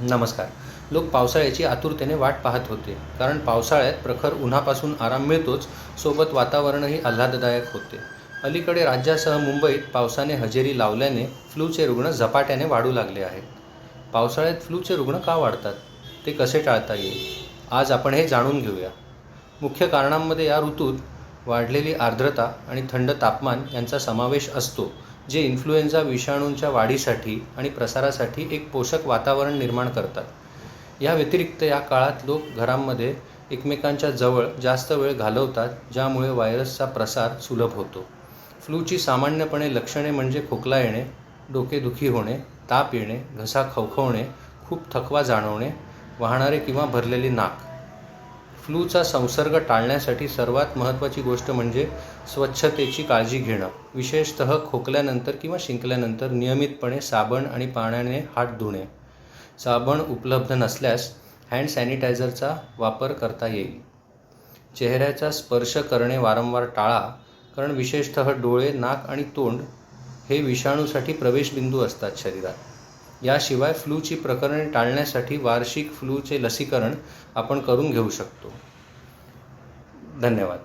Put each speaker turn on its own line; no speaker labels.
नमस्कार. लोक पावसाळ्याची आतुरतेने वाट पाहत होते. कारण पावसाळ्यात प्रखर उन्हापासून आराम मिळतोच सोबत वातावरणही आल्हाददायक होते. अलीकडे राज्यासह मुंबईत पावसाने हजेरी लावल्याने फ्लूचे रुग्ण झपाट्याने वाढू लागले आहेत. पावसाळ्यात फ्लूचे रुग्ण का वाढतात? ते कसे टाळता येईल? आज आपण हे जाणून घेऊया. मुख्य कारणांमध्ये या ऋतूत वाढलेली आर्द्रता आणि थंड तापमान यांचा समावेश असतो जे इन्फ्लुएन्झा विषाणूंच्या वाढीसाठी आणि प्रसारासाठी एक पोषक वातावरण निर्माण करतात. या व्यतिरिक्त या काळात लोक घरांमध्ये एकमेकांच्या जवळ जास्त वेळ घालवतात ज्यामुळे व्हायरसचा प्रसार सुलभ होतो. फ्लूची सामान्यपणे लक्षणे म्हणजे खोकला येणे डोकेदुखी होणे ताप येणे घसा खवखवणे खूप थकवा जाणवणे वाहणारे किंवा भरलेले नाक. फ्लूचा संसर्ग टाळण्यासाठी सर्वात महत्त्वाची गोष्ट म्हणजे स्वच्छतेची काळजी घेणं. विशेषतः खोकल्यानंतर किंवा शिंकल्यानंतर नियमितपणे साबण आणि पाण्याने हात धुणे. साबण उपलब्ध नसल्यास हँड सॅनिटायझरचा वापर करता येईल. चेहऱ्याचा स्पर्श करणे वारंवार टाळा कारण विशेषतः डोळे नाक आणि तोंड हे विषाणूसाठी प्रवेशबिंदू असतात शरीरात. याशिवाय फ्लूची प्रकरणे टाळण्यासाठी वार्षिक फ्लूचे लसीकरण आपण करून घेऊ शकतो. धन्यवाद.